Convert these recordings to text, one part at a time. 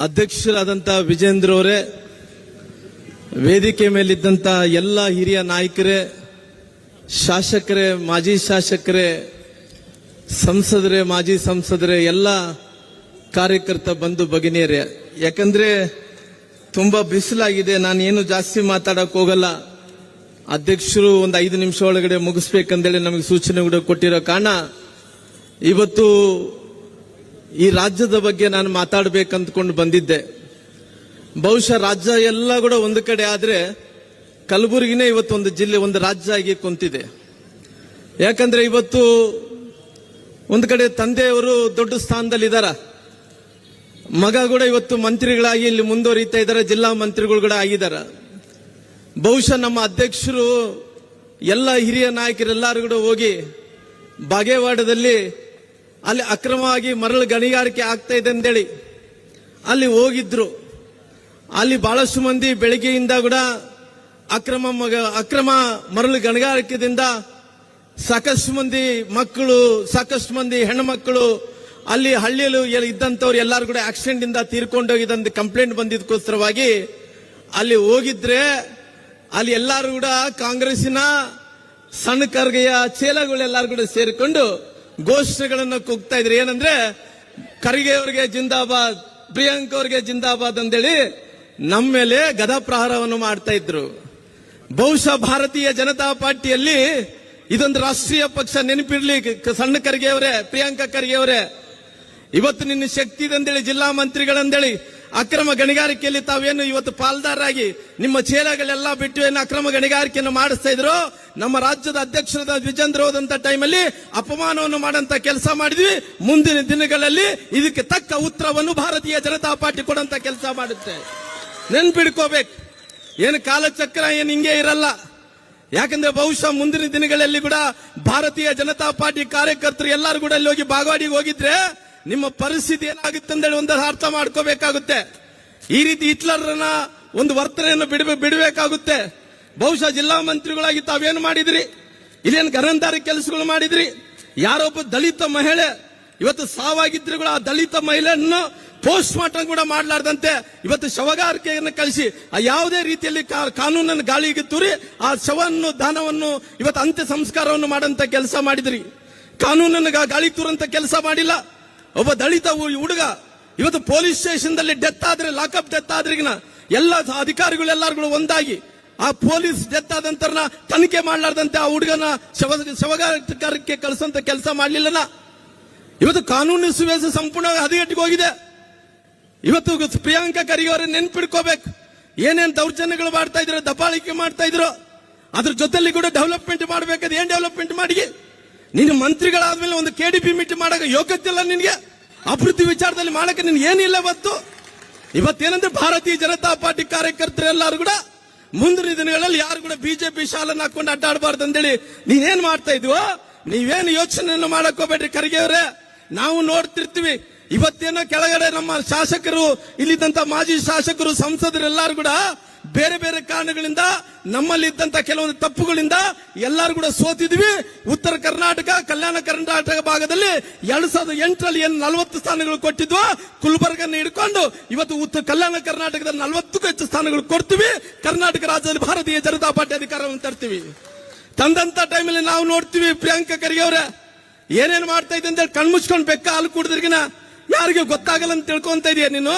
ಅಧ್ಯಕ್ಷರಾದಂಥ ವಿಜೇಂದ್ರ ಅವರೇ, ವೇದಿಕೆ ಮೇಲಿದ್ದಂಥ ಎಲ್ಲ ಹಿರಿಯ ನಾಯಕರೇ, ಶಾಸಕರೇ, ಮಾಜಿ ಶಾಸಕರೇ, ಸಂಸದರೇ, ಮಾಜಿ ಸಂಸದರೇ, ಎಲ್ಲ ಕಾರ್ಯಕರ್ತ ಬಂಧು ಭಗಿನಿಯರೇ, ಯಾಕಂದ್ರೆ ತುಂಬಾ ಬಿಸಿಲಾಗಿದೆ ನಾನು ಜಾಸ್ತಿ ಮಾತಾಡಕ್ ಹೋಗಲ್ಲ. ಅಧ್ಯಕ್ಷರು ಒಂದು ಐದು ನಿಮಿಷ ಒಳಗಡೆ ಮುಗಿಸ್ಬೇಕಂದೇಳಿ ನಮಗೆ ಸೂಚನೆ ಕೂಡ ಕೊಟ್ಟಿರೋ ಕಾರಣ, ಇವತ್ತು ಈ ರಾಜ್ಯದ ಬಗ್ಗೆ ನಾನು ಮಾತಾಡ್ಬೇಕಂದ್ಕೊಂಡು ಬಂದಿದ್ದೆ. ಬಹುಶಃ ರಾಜ್ಯ ಎಲ್ಲ ಕೂಡ ಒಂದು ಕಡೆ ಆದ್ರೆ ಕಲಬುರಗಿನೇ ಇವತ್ತು ಒಂದು ಜಿಲ್ಲೆ, ಒಂದು ರಾಜ್ಯ ಆಗಿ ಕುಂತಿದೆ. ಯಾಕಂದ್ರೆ ಇವತ್ತು ಒಂದು ಕಡೆ ತಂದೆಯವರು ದೊಡ್ಡ ಸ್ಥಾನದಲ್ಲಿದ್ದಾರ ಮಗ ಕೂಡ ಇವತ್ತು ಮಂತ್ರಿಗಳಾಗಿ ಇಲ್ಲಿ ಮುಂದುವರಿತಾ ಇದ್ದಾರೆ ಜಿಲ್ಲಾ ಮಂತ್ರಿಗಳು ಕೂಡ ಆಗಿದ್ದಾರೆ. ಬಹುಶಃ ನಮ್ಮ ಅಧ್ಯಕ್ಷರು ಎಲ್ಲ ಹಿರಿಯ ನಾಯಕರೆಲ್ಲರೂ ಕೂಡ ಹೋಗಿ ಬಾಗೇವಾಡದಲ್ಲಿ ಅಲ್ಲಿ ಅಕ್ರಮವಾಗಿ ಮರಳು ಗಣಿಗಾರಿಕೆ ಆಗ್ತಾ ಇದೆ ಅಂತೇಳಿ. ಅಲ್ಲಿ ಹೋಗಿದ್ರು. ಅಲ್ಲಿ ಬಹಳಷ್ಟು ಮಂದಿ ಬೆಳಿಗ್ಗೆಯಿಂದ ಕೂಡ ಅಕ್ರಮ ಅಕ್ರಮ ಮರಳು ಗಣಿಗಾರಿಕೆದಿಂದ ಸಾಕಷ್ಟು ಮಂದಿ ಮಕ್ಕಳು, ಸಾಕಷ್ಟು ಮಂದಿ ಹೆಣ್ಣುಮಕ್ಕಳು ಅಲ್ಲಿ ಹಳ್ಳಿಯಲ್ಲಿ ಇದ್ದಂಥವ್ರು ಎಲ್ಲರೂ ಕೂಡ ಆಕ್ಸಿಡೆಂಟ್ ಇಂದ ತೀರ್ಕೊಂಡೋಗಿದಂತ ಕಂಪ್ಲೇಂಟ್ ಬಂದಿದ್ದಕ್ಕೋಸ್ಕರವಾಗಿ ಅಲ್ಲಿ ಹೋಗಿದ್ರೆ ಅಲ್ಲಿ ಎಲ್ಲರೂ ಕೂಡ ಕಾಂಗ್ರೆಸ್ಸಿನ ಸಣ್ಣ ಕರ್ಗೆಯ ಚೇಲಗಳೆಲ್ಲರೂ ಕೂಡ ಸೇರಿಕೊಂಡು ಘೋಷಣೆಗಳನ್ನು ಕೂಗ್ತಾ ಇದ್ರು. ಏನಂದ್ರೆ ಖರ್ಗೆ ಅವರಿಗೆ ಜಿಂದಾಬಾದ್, ಪ್ರಿಯಾಂಕ್ ಅವರಿಗೆ ಜಿಂದಾಬಾದ್ ಅಂತೇಳಿ ನಮ್ಮ ಮೇಲೆ ಗದಾ ಪ್ರಹಾರವನ್ನು ಮಾಡ್ತಾ ಇದ್ರು. ಬಹುಶಃ ಭಾರತೀಯ ಜನತಾ ಪಾರ್ಟಿಯಲ್ಲಿ ಇದೊಂದು ರಾಷ್ಟ್ರೀಯ ಪಕ್ಷ ನೆನಪಿರ್ಲಿ ಸಣ್ಣ ಖರ್ಗೆ ಅವರೇ, ಪ್ರಿಯಾಂಕಾ ಖರ್ಗೆ ಅವರೇ. ಇವತ್ತು ನಿನ್ನ ಶಕ್ತಿ ಅಂತೇಳಿ ಜಿಲ್ಲಾ ಮಂತ್ರಿಗಳಂದೇಳಿ ಅಕ್ರಮ ಗಣಿಗಾರಿಕೆಯಲ್ಲಿ ತಾವೇನು ಇವತ್ತು ಪಾಲ್ದಾರಾಗಿ ನಿಮ್ಮ ಚೇಲಗಳೆಲ್ಲ ಬಿಟ್ಟು ಏನು ಅಕ್ರಮ ಗಣಿಗಾರಿಕೆಯನ್ನು ಮಾಡಿಸ್ತಾ ಇದ್ರು? ನಮ್ಮ ರಾಜ್ಯದ ಅಧ್ಯಕ್ಷರಾದ ವಿಜೇಂದ್ರ ಹೋದಂತ ಟೈಮಲ್ಲಿ ಅಪಮಾನವನ್ನು ಮಾಡಂತ ಕೆಲಸ ಮಾಡಿದ್ವಿ. ಮುಂದಿನ ದಿನಗಳಲ್ಲಿ ಇದಕ್ಕೆ ತಕ್ಕ ಉತ್ತರವನ್ನು ಭಾರತೀಯ ಜನತಾ ಪಾರ್ಟಿ ಕೊಡಂತ ಕೆಲಸ ಮಾಡುತ್ತೆ. ನೆನ್ಪಿಡ್ಕೋಬೇಕು. ಏನು ಕಾಲಚಕ್ರ ಏನು ಹಿಂಗೆ ಇರಲ್ಲ. ಯಾಕಂದ್ರೆ ಬಹುಶಃ ಮುಂದಿನ ದಿನಗಳಲ್ಲಿ ಕೂಡ ಭಾರತೀಯ ಜನತಾ ಪಾರ್ಟಿ ಕಾರ್ಯಕರ್ತರು ಎಲ್ಲರೂ ಕೂಡ ಅಲ್ಲಿ ಹೋಗಿ ಬಾಗವಾಡಿಗೆ ಹೋಗಿದ್ರೆ ನಿಮ್ಮ ಪರಿಸ್ಥಿತಿ ಏನಾಗುತ್ತೆ ಅಂತೇಳಿ ಒಂದು ಅರ್ಥ ಮಾಡ್ಕೋಬೇಕಾಗುತ್ತೆ. ಈ ರೀತಿ ಹಿಟ್ಲರ್ನ ಒಂದು ವರ್ತನೆಯನ್ನು ಬಿಡ ಬಿಡಬೇಕಾಗುತ್ತೆ. ಬಹುಶಃ ಜಿಲ್ಲಾ ಮಂತ್ರಿಗಳಾಗಿ ತಾವೇನು ಮಾಡಿದ್ರಿ? ಇಲ್ಲೇನು ಗರಂದಾರಿ ಕೆಲಸಗಳು ಮಾಡಿದ್ರಿ? ಯಾರೊಬ್ಬ ದಲಿತ ಮಹಿಳೆ, ಇವತ್ತು ಸಾವಾಗಿದ್ರು ಆ ದಲಿತ ಮಹಿಳೆಯನ್ನು ಪೋಸ್ಟ್ ಮಾರ್ಟಮ್ ಕೂಡ ಮಾಡಲಾರ್ದಂತೆ ಇವತ್ತು ಶವಗಾರಿಕೆಯನ್ನು ಕಳಿಸಿ, ಆ ಯಾವುದೇ ರೀತಿಯಲ್ಲಿ ಕಾನೂನನ್ನು ಗಾಳಿಗೆ ತೂರಿ, ಆ ಶವನ್ನು ದಾನವನ್ನು ಇವತ್ತು ಅಂತ್ಯ ಸಂಸ್ಕಾರವನ್ನು ಮಾಡಂತ ಕೆಲಸ ಮಾಡಿದ್ರಿ. ಕಾನೂನನ್ನು ಗಾಳಿ ತೂರಂತ ಕೆಲಸ ಮಾಡಿಲ್ಲ. ಒಬ್ಬ ದಲಿತ ಹುಡುಗ, ಇವತ್ತು ಪೊಲೀಸ್ ಸ್ಟೇಷನ್ದಲ್ಲಿ ಡೆತ್ ಆದ್ರೆ, ಲಾಕಪ್ ಡೆತ್ ಆದ್ರಿಗಿನ ಎಲ್ಲ ಅಧಿಕಾರಿಗಳು ಎಲ್ಲರೂ ಒಂದಾಗಿ ಆ ಪೊಲೀಸ್ ಡೆತ್ ಆದಂತರ ತನಿಖೆ ಮಾಡಲಾರ್ದಂತೆ ಆ ಹುಡುಗನ ಶವ ಶವಗಾರಕ್ಕೆ ಕಳಿಸಂತ ಕೆಲಸ ಮಾಡಲಿಲ್ಲನ? ಇವತ್ತು ಕಾನೂನು ಸುವ್ಯವಸ್ಥೆ ಸಂಪೂರ್ಣವಾಗಿ ಹದಗೆಟ್ಟಿಗೆ ಹೋಗಿದೆ. ಇವತ್ತು ಪ್ರಿಯಾಂಕಾ ಖರ್ಗೆ ಅವರ ನೆನ್ಪಿಡ್ಕೋಬೇಕು. ಏನೇನು ದೌರ್ಜನ್ಯಗಳು ಮಾಡ್ತಾ ಇದ್ರು ದಬ್ಬಾಳಿಕೆ ಮಾಡ್ತಾ ಇದ್ರು, ಅದ್ರ ಜೊತೆಲಿ ಕೂಡ ಡೆವಲಪ್ಮೆಂಟ್ ಮಾಡ್ಬೇಕಾದ್ರೆ ಏನ್ ಡೆವಲಪ್ಮೆಂಟ್ ಮಾಡಿ ನೀನು ಮಂತ್ರಿಗಳಾದ್ಮೇಲೆ ಒಂದು ಕೆಡಿಪಿ ಮೀಟ್ ಮಾಡಕ ಯೋಗ್ಯತೆ ಇಲ್ಲ ನಿನಗೆ? ಅಭಿವೃದ್ಧಿ ವಿಚಾರದಲ್ಲಿ ಮಾಡಕ್ಕೆ ನಿನ್ಗೆ ಏನಿಲ್ಲ ಇವತ್ತು? ಇವತ್ತೇನಂದ್ರೆ ಭಾರತೀಯ ಜನತಾ ಪಾರ್ಟಿ ಕಾರ್ಯಕರ್ತರೆಲ್ಲರೂ ಕೂಡ ಮುಂದಿನ ದಿನಗಳಲ್ಲಿ ಯಾರು ಕೂಡ ಬಿಜೆಪಿ ಶಾಲನ್ನು ಹಾಕೊಂಡು ಅಡ್ಡಾಡಬಾರ್ದು ಅಂತೇಳಿ ನೀವೇನ್ ಮಾಡ್ತಾ ಇದ್ವ? ನೀವೇನು ಯೋಚನೆಯನ್ನು ಮಾಡಕ್ ಹೋಗ್ಬೇಡ್ರಿ ಖರ್ಗೆ ಅವರೇ. ನಾವು ನೋಡ್ತಿರ್ತೀವಿ. ಇವತ್ತೇನೋ ಕೆಳಗಡೆ ನಮ್ಮ ಶಾಸಕರು, ಇಲ್ಲಿದ್ದಂತ ಮಾಜಿ ಶಾಸಕರು ಸಂಸದರೆಲ್ಲರೂ ಕೂಡ ಬೇರೆ ಬೇರೆ ಕಾರಣಗಳಿಂದ ನಮ್ಮಲ್ಲಿದ್ದಂತ ಕೆಲವೊಂದು ತಪ್ಪುಗಳಿಂದ ಎಲ್ಲರೂ ಕೂಡ ಸೋತಿದ್ವಿ. ಉತ್ತರ ಕರ್ನಾಟಕ, ಕಲ್ಯಾಣ ಕರ್ನಾಟಕ ಭಾಗದಲ್ಲಿ ಎರಡ್ ಸಾವಿರದ ಎಂಟರಲ್ಲಿ ಏನು ನಲವತ್ತು ಸ್ಥಾನಗಳು ಕೊಟ್ಟಿದ್ವು ಗುಲ್ಬರ್ಗನ್ನು ಹಿಡ್ಕೊಂಡು ಇವತ್ತು ಉತ್ತರ ಕಲ್ಯಾಣ ಕರ್ನಾಟಕದ ನಲವತ್ತಕ್ಕೂ ಹೆಚ್ಚು ಸ್ಥಾನಗಳು ಕೊಡ್ತೀವಿ. ಕರ್ನಾಟಕ ರಾಜ್ಯದಲ್ಲಿ ಭಾರತೀಯ ಜನತಾ ಪಾರ್ಟಿ ಅಧಿಕಾರವನ್ನು ತರ್ತೀವಿ. ತಂದಂತ ಟೈಮಲ್ಲಿ ನಾವು ನೋಡ್ತೀವಿ ಪ್ರಿಯಾಂಕಾ ಖರ್ಗೆ ಅವರೇ. ಏನೇನು ಮಾಡ್ತಾ ಇದ್ದೆ ಅಂತ ಕಣ್ಮುಚ್ಕೊಂಡು ಬೆಕ್ಕ ಹಾಲು ಕುಡಿದ್ರಿಗಿನ ಯಾರಿಗೆ ಗೊತ್ತಾಗಲ್ಲ ಅಂತ ತಿಳ್ಕೊಂತ ಇದೀಯ ನೀನು?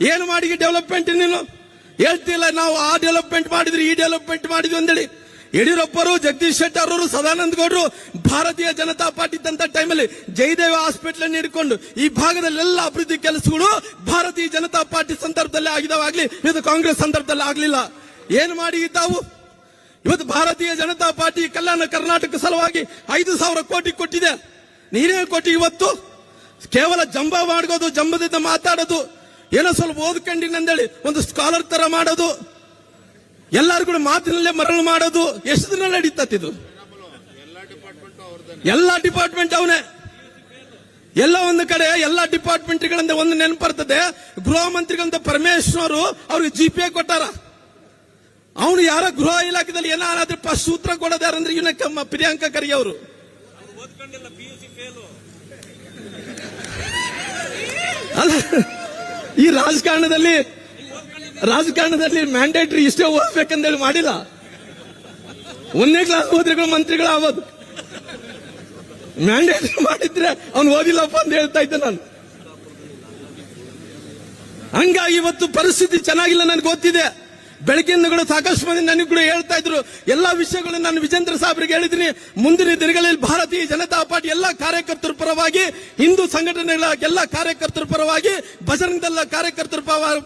ಏನು ಮಾಡಿ ಡೆವಲಪ್ಮೆಂಟ್ ನೀನು? ಹೇಳ್ತಿಲ್ಲ, ನಾವು ಆ ಡೆವಲಪ್ಮೆಂಟ್ ಮಾಡಿದ್ರಿ, ಈ ಡೆವಲಪ್ಮೆಂಟ್ ಮಾಡಿದ್ವಿ ಅಂದೇಳಿ. ಯಡಿಯೂರಪ್ಪರು, ಜಗದೀಶ್ ಶೆಟ್ಟರ್ ಅವರು ಸದಾನಂದ ಗೌಡರು ಭಾರತೀಯ ಜನತಾ ಪಾರ್ಟಿ ಇದ್ದಂತ ಟೈಮಲ್ಲಿ ಜಯದೇವ ಹಾಸ್ಪಿಟಲ್ ಅನ್ನು ಹಿಡ್ಕೊಂಡು ಈ ಭಾಗದಲ್ಲೆಲ್ಲ ಅಭಿವೃದ್ಧಿ ಕೆಲಸಗಳು ಭಾರತೀಯ ಜನತಾ ಪಾರ್ಟಿ ಸಂದರ್ಭದಲ್ಲಿ ಆಗಿದಾವಾಗ್ಲಿ ಇದು ಕಾಂಗ್ರೆಸ್ ಸಂದರ್ಭದಲ್ಲಿ ಆಗ್ಲಿಲ್ಲ. ಏನು ಮಾಡಿ ತಾವು? ಇವತ್ತು ಭಾರತೀಯ ಜನತಾ ಪಾರ್ಟಿ ಕಲ್ಯಾಣ ಕರ್ನಾಟಕ ಸಲುವಾಗಿ ಐದು ಸಾವಿರ ಕೋಟಿ ಕೊಟ್ಟಿದೆ. ನೀನೇ ಕೊಟ್ಟಿ ಇವತ್ತು? ಕೇವಲ ಜಂಬ ಮಾಡ್ಕೋದು ಜಂಬದಿಂದ ಮಾತಾಡೋದು. ಏನೋ ಸ್ವಲ್ಪ ಓದ್ಕೊಂಡಿನಂದೇಳಿ ಒಂದು ಸ್ಕಾಲರ್ ತರ ಮಾಡೋದು. ಎಲ್ಲರೂ ಕೂಡ ಮಾತಿನಲ್ಲೇ ಮರಳು ಮಾಡೋದು. ಎಷ್ಟು ದಿನ ನಡೀತತ್ತಿದು ಎಲ್ಲ ಡಿಪಾರ್ಟ್ಮೆಂಟ್ ಅವನೇ. ಎಲ್ಲ ಒಂದು ಕಡೆ ಎಲ್ಲ ಡಿಪಾರ್ಟ್ಮೆಂಟ್ಗಳಿಂದ ಒಂದು ನೆನಪರ್ತದೆ. ಗೃಹ ಮಂತ್ರಿಗಳಂತ ಪರಮೇಶ್ವರ್ ಅವ್ರಿಗೆ ಜಿ ಪಿ ಕೊಟ್ಟಾರ. ಅವನು ಯಾರ ಗೃಹ ಇಲಾಖೆದಲ್ಲಿ ಏನಾದ್ರೆ ಫಸ್ಟ್ ಸೂತ್ರ ಕೊಡೋದಾರಂದ್ರೆ ಇವನಕ್ಕೆ ಪ್ರಿಯಾಂಕಾ ಖರ್ಗೆ ಅವರು. ಅಲ್ಲ. ಈ ರಾಜಕಾರಣದಲ್ಲಿ ರಾಜಕಾರಣದಲ್ಲಿ ಮ್ಯಾಂಡೇಟ್ರಿ ಇಷ್ಟೇ ಓದ್ಬೇಕಂದೇಳಿ ಮಾಡಿಲ್ಲ. ಒಂದನೇ ಕ್ಲಾಸ್ ಓದ್ರಿಗಳು ಮಂತ್ರಿಗಳು ಆಗೋದು ಮ್ಯಾಂಡೇಟ್ರಿ ಮಾಡಿದ್ರೆ ಅವ್ನು ಓದಿಲ್ಲಪ್ಪ ಅಂತ ಹೇಳ್ತಾ ಇದ್ದೆ ನಾನು. ಹಂಗಾಗಿ ಇವತ್ತು ಪರಿಸ್ಥಿತಿ ಚೆನ್ನಾಗಿಲ್ಲ ನನಗೆ ಗೊತ್ತಿದೆ. ಕೂಡ ಸಾಕಷ್ಟು ಮಂದಿ ನನಗೆ ಕೂಡ ಹೇಳ್ತಾ ಇದ್ರು, ಎಲ್ಲಾ ವಿಷಯಗಳು ನಾನು ವಿಜೇಂದ್ರ ಸಾಹೇಬ್ರಿಗೆ ಹೇಳಿದ್ದೀನಿ. ಮುಂದಿನ ದಿನಗಳಲ್ಲಿ ಭಾರತೀಯ ಜನತಾ ಪಾರ್ಟಿ ಎಲ್ಲಾ ಕಾರ್ಯಕರ್ತರ ಪರವಾಗಿ, ಹಿಂದೂ ಸಂಘಟನೆಗಳ ಎಲ್ಲಾ ಕಾರ್ಯಕರ್ತರ ಪರವಾಗಿ ಬಜರಂಗ ದಳ ಕಾರ್ಯಕರ್ತರ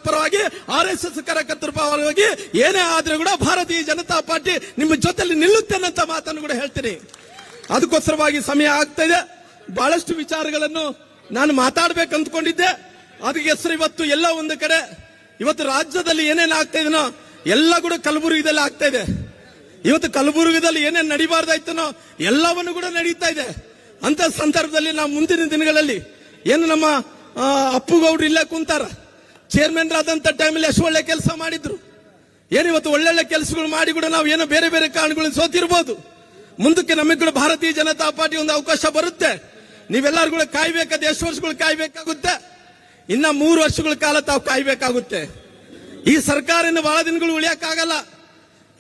ಪರವಾಗಿ, ಆರ್ ಎಸ್ ಎಸ್ ಕಾರ್ಯಕರ್ತರ ಪರವಾಗಿ, ಏನೇ ಆದ್ರೂ ಕೂಡ ಭಾರತೀಯ ಜನತಾ ಪಾರ್ಟಿ ನಿಮ್ಮ ಜೊತೆಯಲ್ಲಿ ನಿಲ್ಲುತ್ತೇನೆ ಅಂತ ಮಾತನ್ನು ಕೂಡ ಹೇಳ್ತೀನಿ. ಅದಕ್ಕೋಸ್ಕರವಾಗಿ ಸಮಯ ಆಗ್ತಾ ಇದೆ. ಬಹಳಷ್ಟು ವಿಚಾರಗಳನ್ನು ನಾನು ಮಾತಾಡ್ಬೇಕು ಅಂದ್ಕೊಂಡಿದ್ದೆ. ಅದಕ್ಕೆ ಹೆಸರು ಇವತ್ತು ಎಲ್ಲ ಒಂದು ಕಡೆ. ಇವತ್ತು ರಾಜ್ಯದಲ್ಲಿ ಏನೇನು ಆಗ್ತಾ ಇದನೋ, ಎಲ್ಲ ಕೂಡ ಕಲಬುರಗಿದಲ್ಲಿ ಆಗ್ತಾ ಇದೆ. ಇವತ್ತು ಕಲಬುರಗಿದಲ್ಲಿ ಏನೇನು ನಡಿಬಾರ್ದಾಯ್ತನೋ, ಎಲ್ಲವನ್ನು ಕೂಡ ನಡೀತಾ ಇದೆ. ಅಂತ ಸಂದರ್ಭದಲ್ಲಿ ನಾವು ಮುಂದಿನ ದಿನಗಳಲ್ಲಿ ಏನು ನಮ್ಮ ಅಪ್ಪುಗೌಡ್ರು ಇಲ್ಲೇ ಕುಂತಾರ. ಚೇರ್ಮನ್ ಆದಂತ ಟೈಮಲ್ಲಿ ಎಷ್ಟು ಒಳ್ಳೆ ಕೆಲಸ ಮಾಡಿದ್ರು. ಏನು ಇವತ್ತು ಒಳ್ಳೊಳ್ಳೆ ಕೆಲಸಗಳು ಮಾಡಿ ಕೂಡ ನಾವು ಏನೋ ಬೇರೆ ಬೇರೆ ಕಾರಣಗಳನ್ನ ಸೋತಿರ್ಬೋದು. ಮುಂದಕ್ಕೆ ನಮಗೆ ಕೂಡ ಭಾರತೀಯ ಜನತಾ ಪಾರ್ಟಿ ಒಂದು ಅವಕಾಶ ಬರುತ್ತೆ. ನೀವೆಲ್ಲರೂ ಕೂಡ ಕಾಯ್ಬೇಕಾದ ಎಷ್ಟು ವರ್ಷಗಳು ಕಾಯ್ಬೇಕಾಗುತ್ತೆ. ಇನ್ನ ಮೂರು ವರ್ಷಗಳ ಕಾಲ ತಾವು ಕಾಯ್ಬೇಕಾಗುತ್ತೆ. ಈ ಸರ್ಕಾರನ ಬಹಳ ದಿನಗಳು ಉಳಿಯಕ್ಕಾಗಲ್ಲ.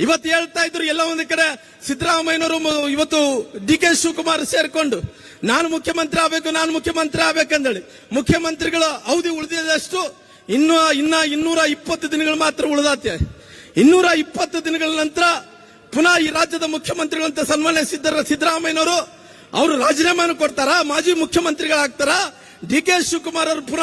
ಇವತ್ತು ಹೇಳ್ತಾ ಇದ್ರು ಎಲ್ಲ ಒಂದು ಕಡೆ ಸಿದ್ದರಾಮಯ್ಯನವರು ಇವತ್ತು ಡಿ ಕೆ ಶಿವಕುಮಾರ್ ಸೇರ್ಕೊಂಡು, ನಾನು ಮುಖ್ಯಮಂತ್ರಿ ಆಗ್ಬೇಕು, ನಾನು ಮುಖ್ಯಮಂತ್ರಿ ಆಗ್ಬೇಕಂದೇಳಿ. ಮುಖ್ಯಮಂತ್ರಿಗಳ ಅವಧಿ ಉಳಿದಿದಷ್ಟು ಇನ್ನು, ಇನ್ನ ಇನ್ನೂರ ಇಪ್ಪತ್ತು ದಿನಗಳು ಮಾತ್ರ ಉಳಿದಾತೆ. ಇನ್ನೂರ ಇಪ್ಪತ್ತು ದಿನಗಳ ನಂತರ ಪುನಃ ಈ ರಾಜ್ಯದ ಮುಖ್ಯಮಂತ್ರಿಗಳಂತ ಸನ್ಮಾನ್ಯ ಸಿದ್ದರ, ಸಿದ್ದರಾಮಯ್ಯನವರು ಅವರು ರಾಜೀನಾಮೆಯನ್ನು ಕೊಡ್ತಾರ? ಮಾಜಿ ಮುಖ್ಯಮಂತ್ರಿಗಳಾಗ್ತಾರ? ಡಿ ಕೆ ಶಿವಕುಮಾರ್ ಅವರು ಪುನಃ